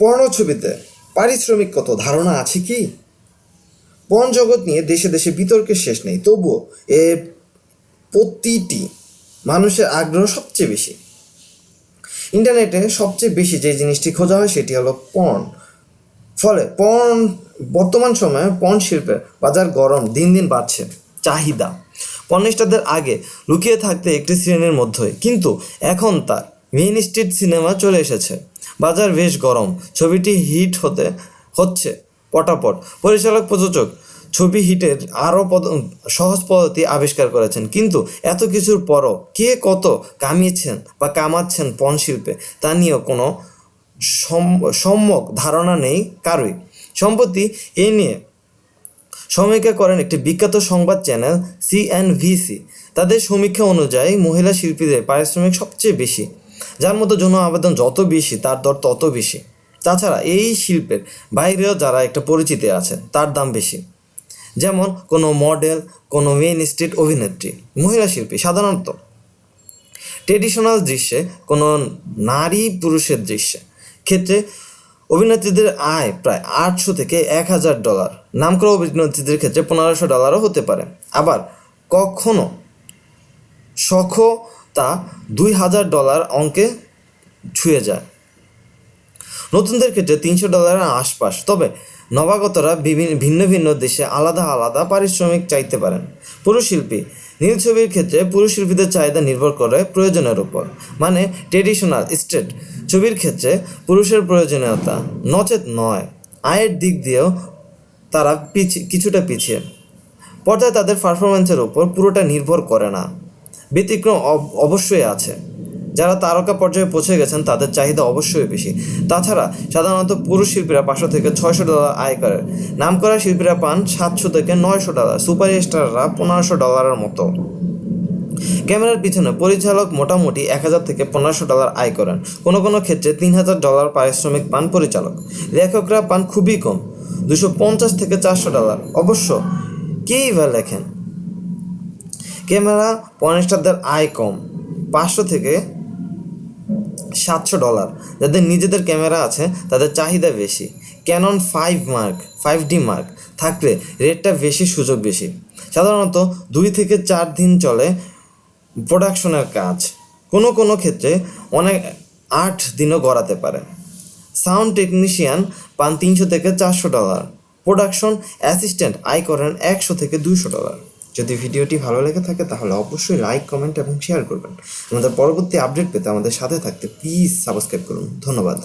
পর্ণ ছবিতে পারিশ্রমিক কত, ধারণা আছে কি? পর্ন জগৎ নিয়ে দেশে দেশে বিতর্কের শেষ নেই, তবুও এ প্রতিটি মানুষের আগ্রহ সবচেয়ে বেশি। ইন্টারনেটে সবচেয়ে বেশি যে জিনিসটি খোঁজা হয় সেটি হলো পর্ন ফলে পর্ন বর্তমান সময়ে পর্ন শিল্পের বাজার গরম, দিন দিন বাড়ছে, চাহিদা। পর্নিস্টারদের আগে লুকিয়ে থাকতে একটি শ্রেণির মধ্যে, কিন্তু এখন তার মেইন স্ট্রিট সিনেমা চলে এসেছে। বাজার বেশ গরম। ছবিটি হিট হতে, হচ্ছে পটাপট। পরিচালক, প্রযোজক, ছবি হিটের আরও পদ, সহজ পদ্ধতি আবিষ্কার করেছেন। কিন্তু এত কিছুর পরও কে কত কামিয়েছেন বা কামাচ্ছেন পণ শিল্পে, তা নিয়েও কোনো সম- সম্যক ধারণা নেই কারোই। সম্প্রতি এই নিয়ে সমীক্ষা করেন একটি বিখ্যাত সংবাদ চ্যানেল, সিএনভিসি। তাদের সমীক্ষা অনুযায়ী মহিলা শিল্পীদের পারিশ্রমিক সবচেয়ে বেশি। যার মধ্যে যৌন আবেদন যত বেশি, তার দর তত বেশি। তাছাড়া এই শিল্পের বাইরেও যারা একটা পরিচিতি আছে তার দাম বেশি। যেমন কোনো মডেল, কোনো মেন স্ট্রিট অভিনেত্রী, মহিলা শিল্পী সাধারণত। ট্রেডিশনাল দৃশ্যে কোনো নারী পুরুষের দৃশ্যে। ক্ষেত্রে অভিনেত্রীদের আয় প্রায় আটশো থেকে এক হাজার ডলার। নামকরা অভিনেত্রীদের ক্ষেত্রে পনেরোশো ডলারও হতে পারে। আবার কখনো সখতা দুই হাজার ডলার অঙ্কে ছুঁয়ে যায়। নতুনদের ক্ষেত্রে তিনশো ডলারের আশপাশ। তবে নবাগতরা বিভিন্ন ভিন্ন ভিন্ন দেশে আলাদা আলাদা পারিশ্রমিক চাইতে পারেন। পুরুষ শিল্পী নীল ছবির ক্ষেত্রে পুরুষ শিল্পীদের চাহিদা নির্ভর করে প্রয়োজনের উপর। মানে ট্রেডিশনাল স্টেট। ছবির ক্ষেত্রে পুরুষের প্রয়োজনীয়তা নচেত নয়। আয়ের দিক দিয়েও তারা পিছিয়ে কিছুটা পিছিয়ে। পর্দায় তাদের পারফরমেন্সের উপর পুরোটা নির্ভর করে না। ব্যতিক্রম অব- অবশ্যই আছে। যারা তারকা পর্যায়ে পৌঁছে গেছেন, তাদের চাহিদা অবশ্যই বেশি। তাছাড়া সাধারণত পুরুষ শিল্পীরা পাঁচশো থেকে ছয়শো ডলার আয় করে। নামকরা শিল্পীরা পান সাতশো থেকে নয়শো ডলার সুপার স্টাররা পনেরোশো ডলারের মতো। ক্যামেরার পিছনে পরিচালক মোটামুটি এক হাজার থেকে পনেরোশো ডলার আয় করেন। কোনো কোনো ক্ষেত্রে তিন হাজার ডলার পারিশ্রমিক পান পরিচালক। লেখকরা পান খুবই কম, দুশো পঞ্চাশ থেকে চারশো ডলার। অবশ্য কেই বা লেখেন? ক্যামেরা পর্নস্টারদের আয় কম, পাঁচশো থেকে সাতশো ডলার। যাদের নিজেদের ক্যামেরা আছে, তাদের চাহিদা বেশি। Canon five mark five D mark থাকলে রেটটা বেশি, সুযোগ বেশি। সাধারণত দুই থেকে চার দিন চলে প্রোডাকশনের কাজ। কোনো কোনো ক্ষেত্রে অনেক আট দিনও গড়াতে পারে। সাউন্ড টেকনিশিয়ান পান তিনশো থেকে চারশো ডলার। প্রোডাকশন অ্যাসিস্ট্যান্ট আয় করেন একশো থেকে দুশো ডলার। যদি ভিডিওটি ভালো লেগে থাকে, তাহলে অবশ্যই লাইক কমেন্ট এবং শেয়ার করবেন। আমাদের পরবর্তী আপডেট পেতে আমাদের সাথে থাকতে প্লিজ সাবস্ক্রাইব করুন। ধন্যবাদ।